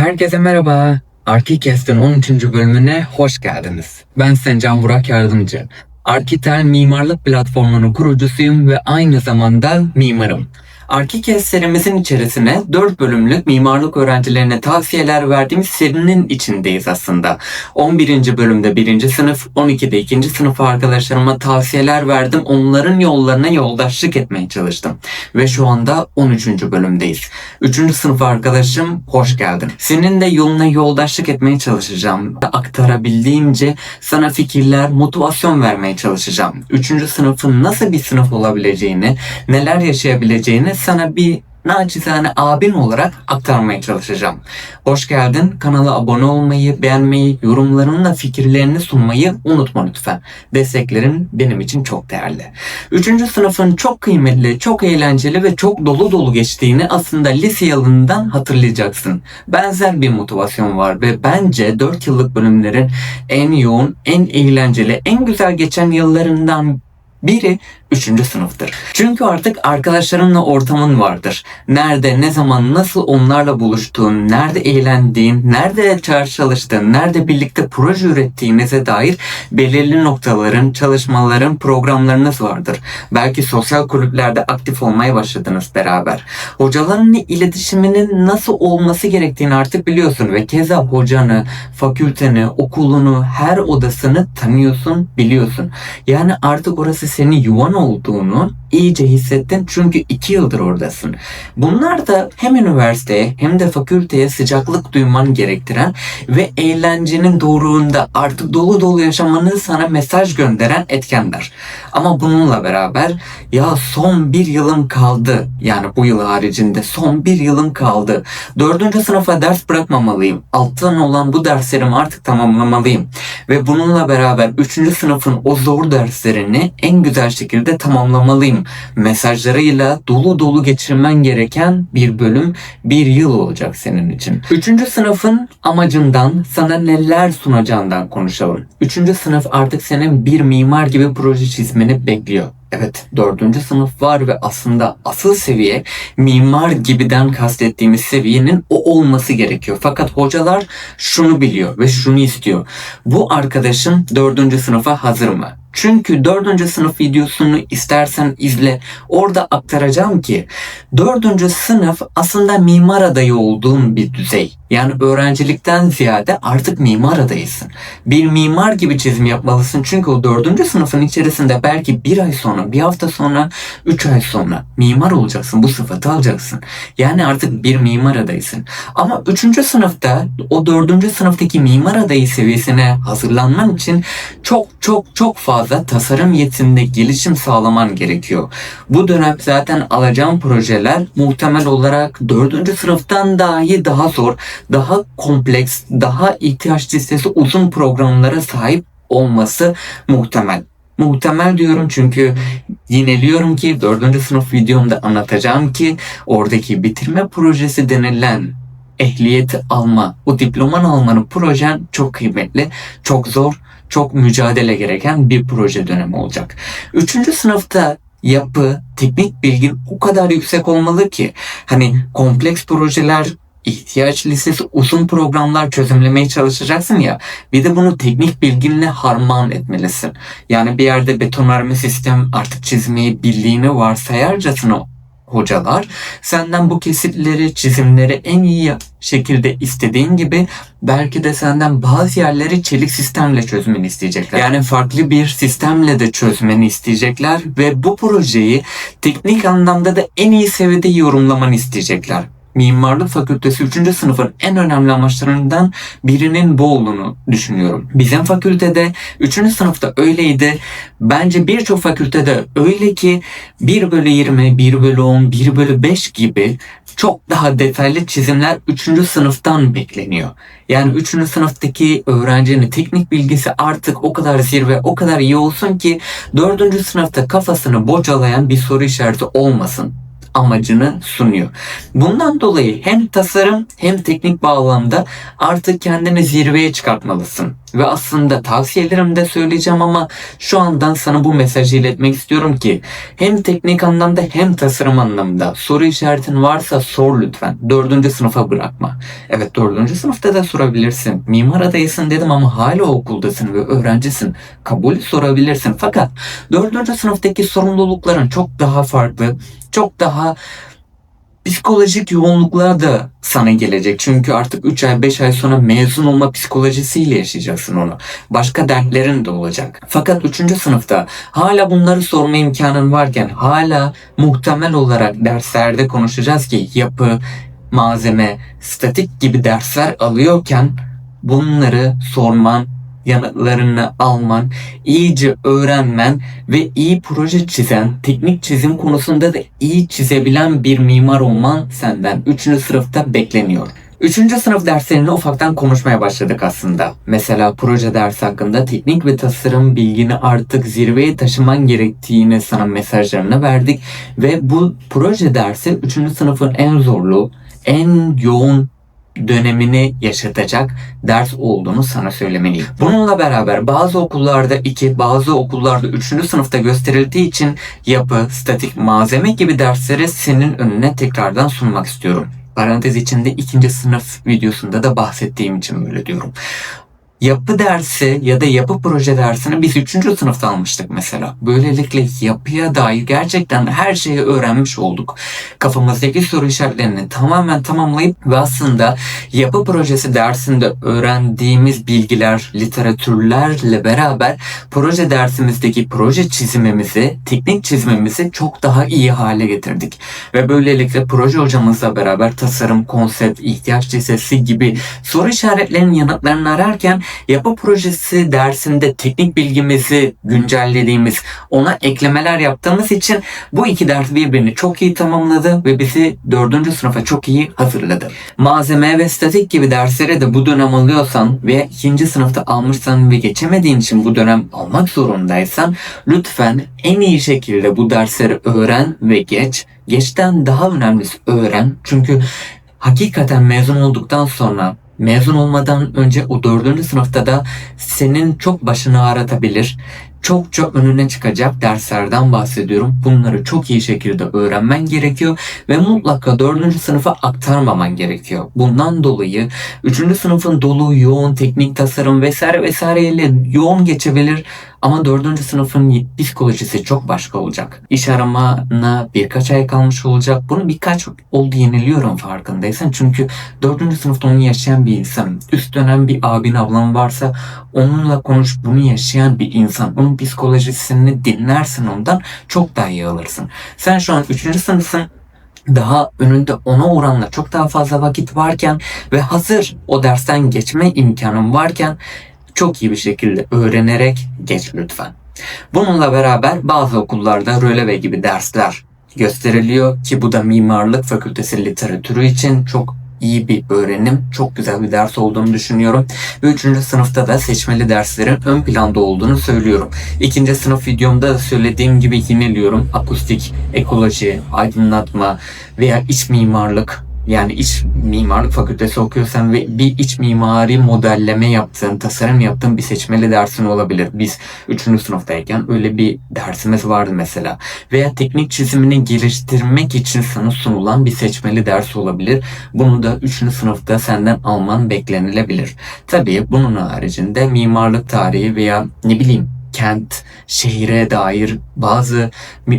Herkese merhaba. Arkikest'in 13. bölümüne hoş geldiniz. Ben Sencan Burak Yardımcı. Arkitel mimarlık platformunun kurucusuyum ve aynı zamanda mimarım. Arkikest serimizin içerisine 4 bölümlük mimarlık öğrencilerine tavsiyeler verdiğimiz serinin içindeyiz aslında. 11. bölümde 1. sınıf, 12'de 2. sınıf arkadaşlarıma tavsiyeler verdim. Onların yollarına yoldaşlık etmeye çalıştım. Ve şu anda 13. bölümdeyiz. 3. sınıf arkadaşım hoş geldin. Senin de yoluna yoldaşlık etmeye çalışacağım. Aktarabildiğimce sana fikirler, motivasyon vermeye çalışacağım. 3. sınıfın nasıl bir sınıf olabileceğini, neler yaşayabileceğini sana bir nacizane abin olarak aktarmaya çalışacağım. Hoş geldin. Kanala abone olmayı, beğenmeyi, yorumlarınla fikirlerini sunmayı unutma lütfen. Desteklerin benim için çok değerli. Üçüncü sınıfın çok kıymetli, çok eğlenceli ve çok dolu dolu geçtiğini aslında lise yılından hatırlayacaksın. Benzer bir motivasyon var ve bence 4 yıllık bölümlerin en yoğun, en eğlenceli, en güzel geçen yıllarından biri 3. sınıftır. Çünkü artık arkadaşlarınla ortamın vardır. Nerede, ne zaman, nasıl onlarla buluştuğun, nerede eğlendiğin, nerede ders çalıştığın, nerede birlikte proje ürettiğinize dair belirli noktaların, çalışmaların, programlarınız vardır. Belki sosyal kulüplerde aktif olmaya başladınız beraber. Hocalarınla iletişiminin nasıl olması gerektiğini artık biliyorsun ve keza hocanı, fakülteni, okulunu, her odasını tanıyorsun, biliyorsun. Yani artık orası senin yuvan olduğunu iyice hissettin çünkü iki yıldır oradasın. Bunlar da hem üniversiteye hem de fakülteye sıcaklık duyman gerektiren ve eğlencenin doğruğunda artık dolu dolu yaşamanı sana mesaj gönderen etkenler. Ama bununla beraber ya son bir yılım kaldı yani bu yıl haricinde son bir yılım kaldı. Dördüncü sınıfa ders bırakmamalıyım. Alttan olan bu derslerimi artık tamamlamalıyım. Ve bununla beraber üçüncü sınıfın o zor derslerini en güzel şekilde tamamlamalıyım mesajlarıyla dolu dolu geçirmen gereken bir bölüm, bir yıl olacak senin için. Üçüncü sınıfın amacından, sana neler sunacağından konuşalım. Üçüncü sınıf artık senin bir mimar gibi proje çizmeni bekliyor. Evet, dördüncü sınıf var ve aslında asıl seviye mimar gibiden kastettiğimiz seviyenin o olması gerekiyor. Fakat hocalar şunu biliyor ve şunu istiyor. Bu arkadaşın dördüncü sınıfa hazır mı? Çünkü dördüncü sınıf videosunu istersen izle. Orada aktaracağım ki dördüncü sınıf aslında mimar adayı olduğun bir düzey. Yani öğrencilikten ziyade artık mimar adayısın. Bir mimar gibi çizim yapmalısın. Çünkü o dördüncü sınıfın içerisinde belki bir ay sonra, bir hafta sonra, üç ay sonra mimar olacaksın. Bu sıfatı alacaksın. Yani artık bir mimar adayısın. Ama üçüncü sınıfta o dördüncü sınıftaki mimar adayı seviyesine hazırlanman için çok çok çok fazla tasarım yetisinde gelişim sağlaman gerekiyor. Bu dönem zaten alacağım projeler muhtemel olarak dördüncü sınıftan dahi daha zor, daha kompleks, daha ihtiyaç listesi uzun programlara sahip olması muhtemel. Muhtemel diyorum çünkü yineliyorum ki 4. sınıf videomda anlatacağım ki oradaki bitirme projesi denilen ehliyeti alma, o diploman almanın projen çok kıymetli, çok zor, çok mücadele gereken bir proje dönemi olacak. Üçüncü sınıfta yapı, teknik bilgin o kadar yüksek olmalı ki hani kompleks projeler ihtiyaç listesi uzun programlar çözümlemeye çalışacaksın ya bir de bunu teknik bilginle harman etmelisin. Yani bir yerde betonarme sistem artık çizmeyi bildiğini varsayarcasına hocalar senden bu kesitleri, çizimleri en iyi şekilde istediğin gibi belki de senden bazı yerleri çelik sistemle çözmeni isteyecekler. Yani farklı bir sistemle de çözmeni isteyecekler ve bu projeyi teknik anlamda da en iyi seviyede yorumlamanı isteyecekler. Mimarlık Fakültesi 3. sınıfın en önemli amaçlarından birinin bu olduğunu düşünüyorum. Bizim fakültede 3. sınıfta öyleydi. Bence birçok fakültede öyle ki 1 bölü 20, 1 bölü 10, 1 bölü 5 gibi çok daha detaylı çizimler 3. sınıftan bekleniyor. Yani 3. sınıftaki öğrencinin teknik bilgisi artık o kadar zirve, o kadar iyi olsun ki 4. sınıfta kafasını bocalayan bir soru işareti olmasın amacını sunuyor. Bundan dolayı hem tasarım hem teknik bağlamda artık kendini zirveye çıkartmalısın. Ve aslında tavsiyelerimi de söyleyeceğim ama şu andan sana bu mesajı iletmek istiyorum ki hem teknik anlamda hem tasarım anlamda soru işaretin varsa sor lütfen. Dördüncü sınıfa bırakma. Evet dördüncü sınıfta da sorabilirsin. Mimar adayısın dedim ama hala okuldasın ve öğrencisin. Kabul sorabilirsin. Fakat dördüncü sınıftaki sorumlulukların çok daha farklı, çok daha psikolojik yoğunluklar da sana gelecek. Çünkü artık 3 ay 5 ay sonra mezun olma psikolojisiyle yaşayacaksın onu. Başka dertlerin de olacak. Fakat 3. sınıfta hala bunları sorma imkanın varken hala muhtemel olarak derslerde konuşacağız ki yapı, malzeme, statik gibi dersler alıyorken bunları sorman yanıtlarını alman, iyice öğrenmen ve iyi proje çizen, teknik çizim konusunda da iyi çizebilen bir mimar olman senden 3. sınıfta bekleniyor. Üçüncü sınıf derslerini ufaktan konuşmaya başladık aslında. Mesela proje dersi hakkında teknik ve tasarım bilgini artık zirveye taşıman gerektiğini sana mesajlarını verdik. Ve bu proje dersi üçüncü sınıfın en zorlu, en yoğun dönemini yaşatacak ders olduğunu sana söylemeliyim. Bununla beraber bazı okullarda 2, bazı okullarda 3. sınıfta gösterildiği için yapı, statik, malzeme gibi dersleri senin önüne tekrardan sunmak istiyorum. Parantez içinde ikinci sınıf videosunda da bahsettiğim için böyle diyorum yapı dersi ya da yapı proje dersini biz 3. sınıfta almıştık mesela. Böylelikle yapıya dair gerçekten her şeyi öğrenmiş olduk. Kafamızdaki soru işaretlerini tamamen tamamlayıp ve aslında yapı projesi dersinde öğrendiğimiz bilgiler, literatürlerle beraber proje dersimizdeki proje çizimimizi, teknik çizimimizi çok daha iyi hale getirdik. Ve böylelikle proje hocamızla beraber tasarım, konsept, ihtiyaç listesi gibi soru işaretlerinin yanıtlarını ararken Yapı projesi dersinde teknik bilgimizi güncellediğimiz, ona eklemeler yaptığımız için bu iki ders birbirini çok iyi tamamladı ve bizi dördüncü sınıfa çok iyi hazırladı. Malzeme ve statik gibi derslere de bu dönem alıyorsan ve ikinci sınıfta almışsan ve geçemediğin için bu dönem almak zorundaysan lütfen en iyi şekilde bu dersleri öğren ve geç. Geçten daha önemlisi öğren. Çünkü hakikaten mezun olduktan sonra mezun olmadan önce o dördüncü sınıfta da senin çok başını ağrıtabilir çokça önüne çıkacak derslerden bahsediyorum. Bunları çok iyi şekilde öğrenmen gerekiyor ve mutlaka dördüncü sınıfa aktarmaman gerekiyor. Bundan dolayı üçüncü sınıfın dolu, yoğun, teknik tasarım vesaire vesaireyle yoğun geçebilir ama dördüncü sınıfın psikolojisi çok başka olacak. İş aramana birkaç ay kalmış olacak. Bunu birkaç oldu yeniliyorum farkındaysan. Çünkü dördüncü sınıfta onu yaşayan bir insanım. Üst dönem bir abin ablam varsa onunla konuş bunu yaşayan bir insan. Onun psikolojisini dinlersin ondan çok daha iyi alırsın. Sen şu an üçüncü sınıfsın daha önünde ona oranla çok daha fazla vakit varken ve hazır o dersten geçme imkanın varken çok iyi bir şekilde öğrenerek geç lütfen. Bununla beraber bazı okullarda röleve gibi dersler gösteriliyor ki bu da mimarlık fakültesi literatürü için çok iyi bir öğrenim, çok güzel bir ders olduğunu düşünüyorum. Ve 3. sınıfta da seçmeli derslerin ön planda olduğunu söylüyorum. 2. sınıf videomda da söylediğim gibi yineliyorum. Akustik, ekoloji, aydınlatma veya iç mimarlık yani iç mimarlık fakültesi okuyorsan ve bir iç mimari modelleme yaptığın, tasarım yaptığın bir seçmeli dersin olabilir. Biz 3. sınıftayken öyle bir dersimiz vardı mesela. Veya teknik çizimini geliştirmek için sana sunulan bir seçmeli ders olabilir. Bunu da 3. sınıfta senden alman beklenilebilir. Tabii bunun haricinde mimarlık tarihi veya ne bileyim kent, şehire dair bazı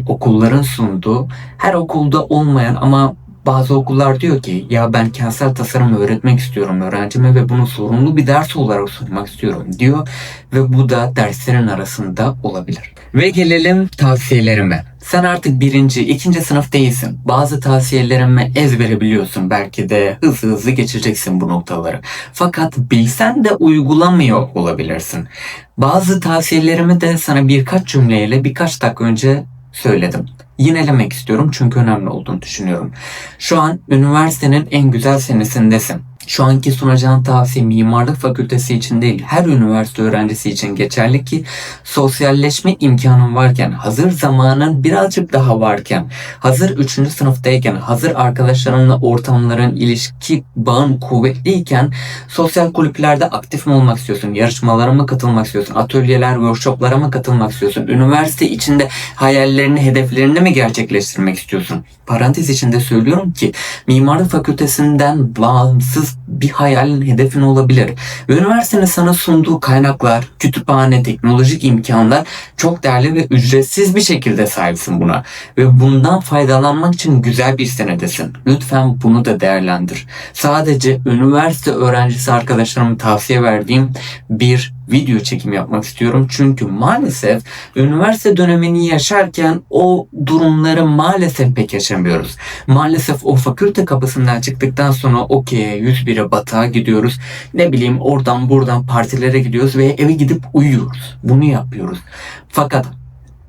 okulların sunduğu her okulda olmayan ama bazı okullar diyor ki ya ben kentsel tasarım öğretmek istiyorum öğrencime ve bunu sorumlu bir ders olarak sunmak istiyorum diyor ve bu da derslerin arasında olabilir. Ve gelelim tavsiyelerime. Sen artık birinci, ikinci sınıf değilsin. Bazı tavsiyelerimi ezbere biliyorsun. Belki de hızlı hızlı geçeceksin bu noktaları. Fakat bilsen de uygulamıyor olabilirsin. Bazı tavsiyelerimi de sana birkaç cümleyle birkaç dakika önce söyledim yinelemek istiyorum çünkü önemli olduğunu düşünüyorum. Şu an üniversitenin en güzel senesindesin. Şu anki sunacağım tavsiye mimarlık fakültesi için değil, her üniversite öğrencisi için geçerli ki sosyalleşme imkanın varken, hazır zamanın birazcık daha varken, hazır 3. sınıftayken, hazır arkadaşlarınla ortamların, ilişki bağın kuvvetliyken sosyal kulüplerde aktif mi olmak istiyorsun? Yarışmalara mı katılmak istiyorsun? Atölyeler, workshoplara mı katılmak istiyorsun? Üniversite içinde hayallerini, hedeflerini mi gerçekleştirmek istiyorsun? Parantez içinde söylüyorum ki mimarlık fakültesinden bağımsız bir hayalin, hedefin olabilir. Ve üniversitenin sana sunduğu kaynaklar, kütüphane, teknolojik imkanlar çok değerli ve ücretsiz bir şekilde sahipsin buna. Ve bundan faydalanmak için güzel bir senedesin. Lütfen bunu da değerlendir. Sadece üniversite öğrencisi arkadaşlarıma tavsiye verdiğim bir video çekim yapmak istiyorum. Çünkü maalesef üniversite dönemini yaşarken o durumları maalesef pek yaşamıyoruz. Maalesef o fakülte kapısından çıktıktan sonra okey 101'e batağa gidiyoruz. Ne bileyim oradan buradan partilere gidiyoruz ve eve gidip uyuyoruz. Bunu yapıyoruz. Fakat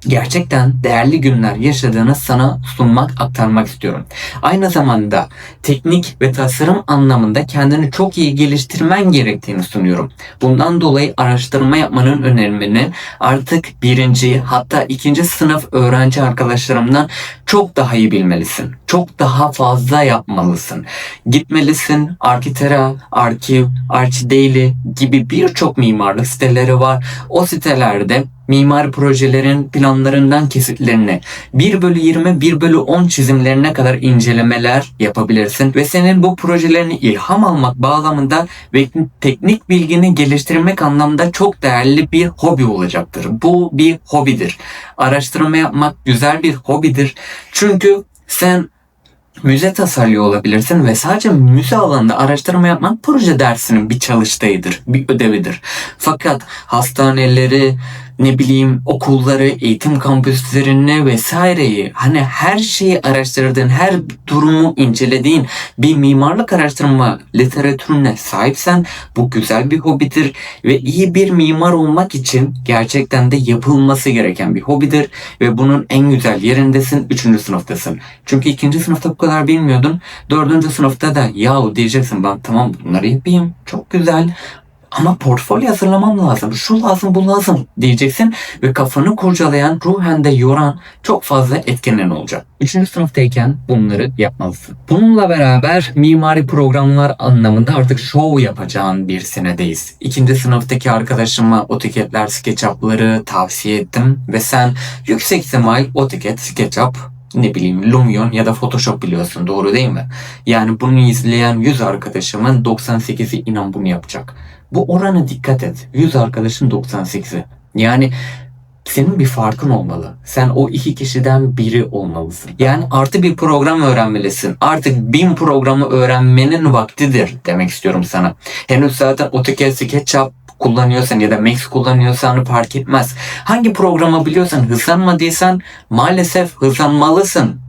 gerçekten değerli günler yaşadığını sana sunmak, aktarmak istiyorum. Aynı zamanda teknik ve tasarım anlamında kendini çok iyi geliştirmen gerektiğini sunuyorum. Bundan dolayı araştırma yapmanın önemini artık birinci hatta ikinci sınıf öğrenci arkadaşlarımdan çok daha iyi bilmelisin. Çok daha fazla yapmalısın. Gitmelisin. Arkitera, Arkiv, Archdaily gibi birçok mimarlık siteleri var. O sitelerde mimari projelerin planlarından kesitlerini 1 bölü 20, 1 bölü 10 çizimlerine kadar incelemeler yapabilirsin ve senin bu projelerini ilham almak bağlamında ve teknik bilgini geliştirmek anlamda çok değerli bir hobi olacaktır. Bu bir hobidir. Araştırma yapmak güzel bir hobidir. Çünkü sen müze tasarlıyor olabilirsin ve sadece müze alanında araştırma yapmak proje dersinin bir çalıştayıdır, bir ödevidir. Fakat hastaneleri, ne bileyim okulları, eğitim kampüslerini vesaireyi hani her şeyi araştırdığın, her durumu incelediğin bir mimarlık araştırma literatürüne sahipsen bu güzel bir hobidir ve iyi bir mimar olmak için gerçekten de yapılması gereken bir hobidir ve bunun en güzel yerindesin 3. sınıftasın. Çünkü 2. sınıfta bu kadar bilmiyordun. 4. sınıfta da yahu diyeceksin ben tamam bunları yapayım çok güzel ama portfolyo hazırlamam lazım. Şu lazım bu lazım diyeceksin ve kafanı kurcalayan, ruhen de yoran çok fazla etkenin olacak. Üçüncü sınıftayken bunları yapmalısın. Bununla beraber mimari programlar anlamında artık show yapacağın bir senedeyiz. İkinci sınıftaki arkadaşıma AutoCAD'ler, SketchUp'ları tavsiye ettim ve sen yüksek ihtimal AutoCAD, SketchUp ne bileyim Lumion ya da Photoshop biliyorsun doğru değil mi? Yani bunu izleyen 100 arkadaşımın 98'i inan bunu yapacak. Bu orana dikkat et. 100 arkadaşın 98'i. Yani senin bir farkın olmalı. Sen o iki kişiden biri olmalısın. Yani artı bir program öğrenmelisin. Artık bin programı öğrenmenin vaktidir demek istiyorum sana. Henüz zaten AutoCAD, SketchUp kullanıyorsan ya da Max kullanıyorsan fark etmez. Hangi programı biliyorsan hızlanmadıysan maalesef hızlanmalısın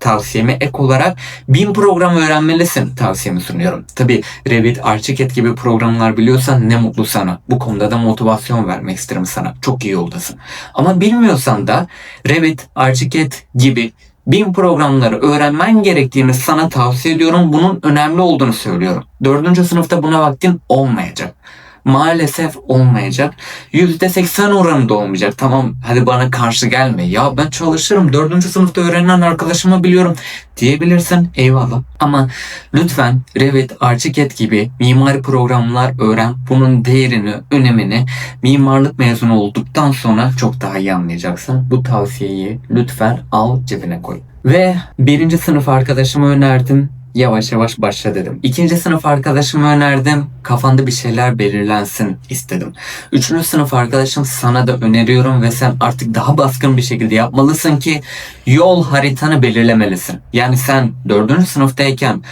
tavsiyemi ek olarak bin program öğrenmelisin tavsiyemi sunuyorum. Tabi Revit, Archicad gibi programlar biliyorsan ne mutlu sana. Bu konuda da motivasyon vermek isterim sana. Çok iyi yoldasın. Ama bilmiyorsan da Revit, Archicad gibi bin programları öğrenmen gerektiğini sana tavsiye ediyorum. Bunun önemli olduğunu söylüyorum. Dördüncü sınıfta buna vaktin olmayacak maalesef olmayacak. %80 oranında olmayacak. Tamam hadi bana karşı gelme. Ya ben çalışırım. Dördüncü sınıfta öğrenen arkadaşımı biliyorum diyebilirsin. Eyvallah. Ama lütfen Revit, Archicad gibi mimari programlar öğren. Bunun değerini, önemini mimarlık mezunu olduktan sonra çok daha iyi anlayacaksın. Bu tavsiyeyi lütfen al cebine koy. Ve birinci sınıf arkadaşıma önerdim yavaş yavaş başla dedim. İkinci sınıf arkadaşımı önerdim. Kafanda bir şeyler belirlensin istedim. Üçüncü sınıf arkadaşım sana da öneriyorum ve sen artık daha baskın bir şekilde yapmalısın ki yol haritanı belirlemelisin. Yani sen dördüncü sınıftayken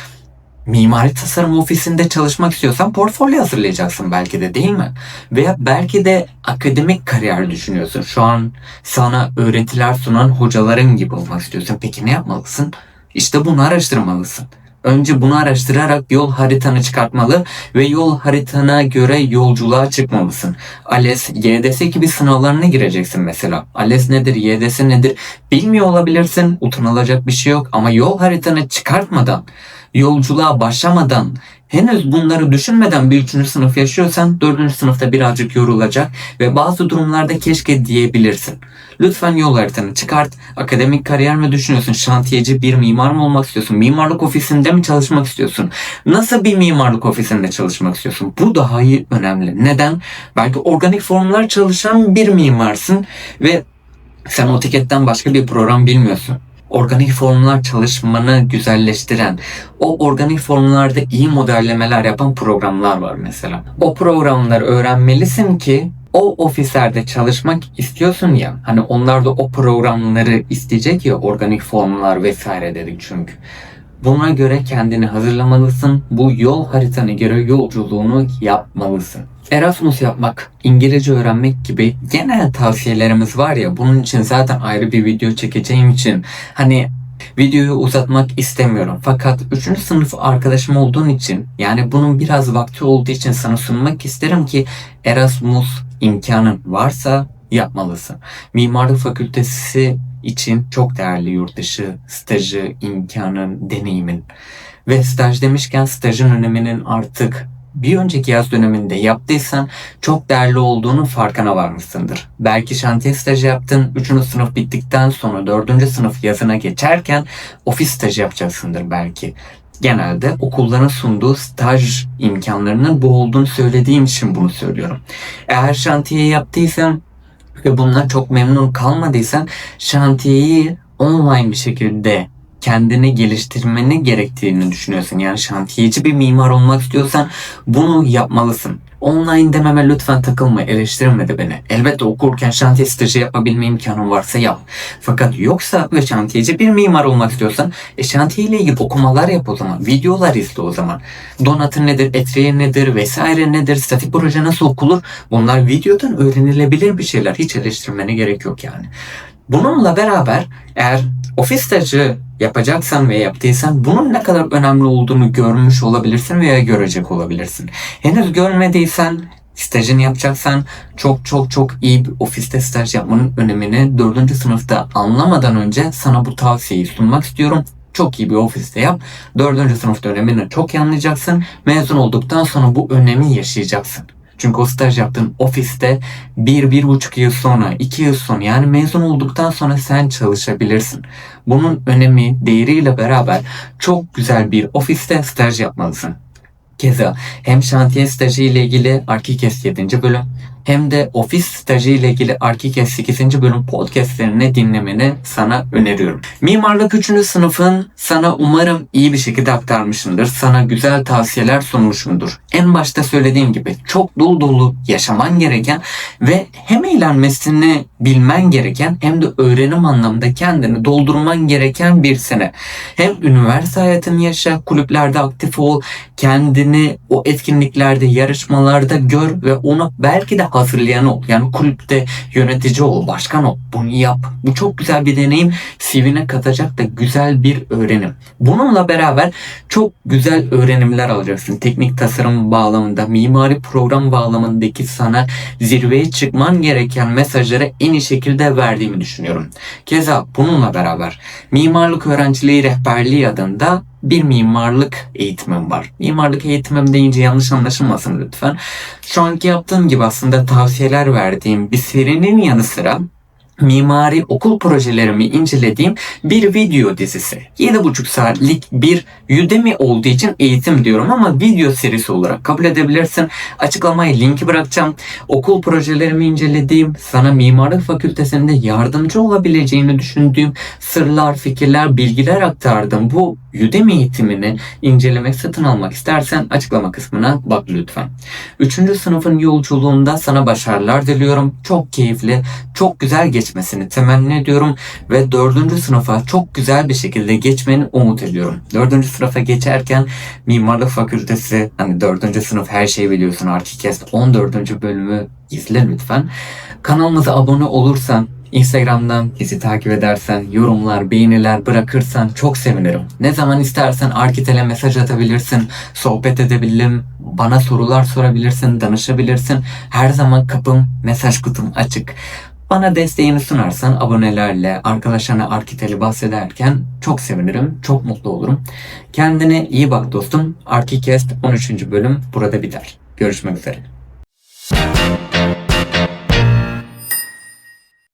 mimari tasarım ofisinde çalışmak istiyorsan portfolyo hazırlayacaksın belki de değil mi? Veya belki de akademik kariyer düşünüyorsun. Şu an sana öğretiler sunan hocaların gibi olmak istiyorsun. Peki ne yapmalısın? İşte bunu araştırmalısın. Önce bunu araştırarak yol haritanı çıkartmalı ve yol haritana göre yolculuğa çıkmalısın. ALES, YDS gibi sınavlarına gireceksin mesela. ALES nedir, YDS nedir bilmiyor olabilirsin. Utanılacak bir şey yok ama yol haritanı çıkartmadan, yolculuğa başlamadan henüz bunları düşünmeden bir üçüncü sınıf yaşıyorsan dördüncü sınıfta birazcık yorulacak ve bazı durumlarda keşke diyebilirsin. Lütfen yol haritanı çıkart. Akademik kariyer mi düşünüyorsun? Şantiyeci bir mimar mı olmak istiyorsun? Mimarlık ofisinde mi çalışmak istiyorsun? Nasıl bir mimarlık ofisinde çalışmak istiyorsun? Bu daha iyi önemli. Neden? Belki organik formlar çalışan bir mimarsın ve sen tiketten başka bir program bilmiyorsun organik formlar çalışmanı güzelleştiren, o organik formlarda iyi modellemeler yapan programlar var mesela. O programları öğrenmelisin ki o ofislerde çalışmak istiyorsun ya hani onlar da o programları isteyecek ya organik formlar vesaire dedik çünkü. Buna göre kendini hazırlamalısın. Bu yol haritanı göre yolculuğunu yapmalısın. Erasmus yapmak, İngilizce öğrenmek gibi genel tavsiyelerimiz var ya bunun için zaten ayrı bir video çekeceğim için hani videoyu uzatmak istemiyorum. Fakat 3. sınıf arkadaşım olduğun için yani bunun biraz vakti olduğu için sana sunmak isterim ki Erasmus imkanın varsa yapmalısın. Mimarlık fakültesi için çok değerli yurt dışı stajı, imkanın, deneyimin. Ve staj demişken stajın öneminin artık bir önceki yaz döneminde yaptıysan çok değerli olduğunu farkına varmışsındır. Belki şantiye stajı yaptın, 3. sınıf bittikten sonra 4. sınıf yazına geçerken ofis stajı yapacaksındır belki. Genelde okulların sunduğu staj imkanlarının bu olduğunu söylediğim için bunu söylüyorum. Eğer şantiye yaptıysan ve bundan çok memnun kalmadıysan şantiyeyi online bir şekilde kendini geliştirmeni gerektiğini düşünüyorsun. Yani şantiyeci bir mimar olmak istiyorsan bunu yapmalısın. Online dememe lütfen takılma, eleştirme de beni. Elbette okurken şantiye stajı yapabilme imkanın varsa yap. Fakat yoksa ve şantiyeci bir mimar olmak istiyorsan e, şantiye ilgili okumalar yap o zaman. Videolar izle o zaman. Donatı nedir, etriye nedir, vesaire nedir, statik proje nasıl okulur? Bunlar videodan öğrenilebilir bir şeyler. Hiç eleştirmene gerek yok yani. Bununla beraber eğer ofis stajı yapacaksan ve yaptıysan bunun ne kadar önemli olduğunu görmüş olabilirsin veya görecek olabilirsin. Henüz görmediysen stajını yapacaksan çok çok çok iyi bir ofiste staj yapmanın önemini 4. sınıfta anlamadan önce sana bu tavsiyeyi sunmak istiyorum. Çok iyi bir ofiste yap. 4. sınıf dönemini çok iyi anlayacaksın. Mezun olduktan sonra bu önemi yaşayacaksın. Çünkü o staj yaptığın ofiste bir, bir buçuk yıl sonra, iki yıl sonra yani mezun olduktan sonra sen çalışabilirsin. Bunun önemi, değeriyle beraber çok güzel bir ofiste staj yapmalısın. Keza hem şantiye stajı ile ilgili Arkikes 7. bölüm hem de ofis stajı ile ilgili Arkikes 8. bölüm podcastlerini dinlemeni sana öneriyorum. Mimarlık 3. sınıfın sana umarım iyi bir şekilde aktarmışımdır. Sana güzel tavsiyeler sunmuşumdur. En başta söylediğim gibi çok dolu dolu yaşaman gereken ve hem eğlenmesini bilmen gereken hem de öğrenim anlamında kendini doldurman gereken bir sene. Hem üniversite hayatını yaşa, kulüplerde aktif ol, kendini o etkinliklerde, yarışmalarda gör ve onu belki de hazırlayan ol. Yani kulüpte yönetici ol, başkan ol. Bunu yap. Bu çok güzel bir deneyim. CV'ne katacak da güzel bir öğrenim. Bununla beraber çok güzel öğrenimler alacaksın. Teknik tasarım bağlamında, mimari program bağlamındaki sana zirveye çıkman gereken mesajları en iyi şekilde verdiğimi düşünüyorum. Keza bununla beraber mimarlık öğrenciliği rehberliği adında bir mimarlık eğitimim var. Mimarlık eğitimim deyince yanlış anlaşılmasın lütfen. Şu anki yaptığım gibi aslında tavsiyeler verdiğim bir serinin yanı sıra mimari okul projelerimi incelediğim bir video dizisi. 7,5 saatlik bir Udemy olduğu için eğitim diyorum ama video serisi olarak kabul edebilirsin. Açıklamaya linki bırakacağım. Okul projelerimi incelediğim, sana mimarlık fakültesinde yardımcı olabileceğini düşündüğüm sırlar, fikirler, bilgiler aktardım. Bu Udemy eğitimini incelemek, satın almak istersen açıklama kısmına bak lütfen. Üçüncü sınıfın yolculuğunda sana başarılar diliyorum. Çok keyifli, çok güzel geçmesini temenni ediyorum ve dördüncü sınıfa çok güzel bir şekilde geçmeni umut ediyorum. Dördüncü sınıfa geçerken mimarlık fakültesi, hani dördüncü sınıf her şeyi biliyorsun Arkikest 14. bölümü izle lütfen. Kanalımıza abone olursan Instagram'dan bizi takip edersen, yorumlar, beğeniler bırakırsan çok sevinirim. Ne zaman istersen Arkitel'e mesaj atabilirsin, sohbet edebilirim, bana sorular sorabilirsin, danışabilirsin. Her zaman kapım, mesaj kutum açık. Bana desteğini sunarsan abonelerle, arkadaşlarına Arkitel'i bahsederken çok sevinirim, çok mutlu olurum. Kendine iyi bak dostum. Arkikest 13. bölüm burada biter. Görüşmek üzere.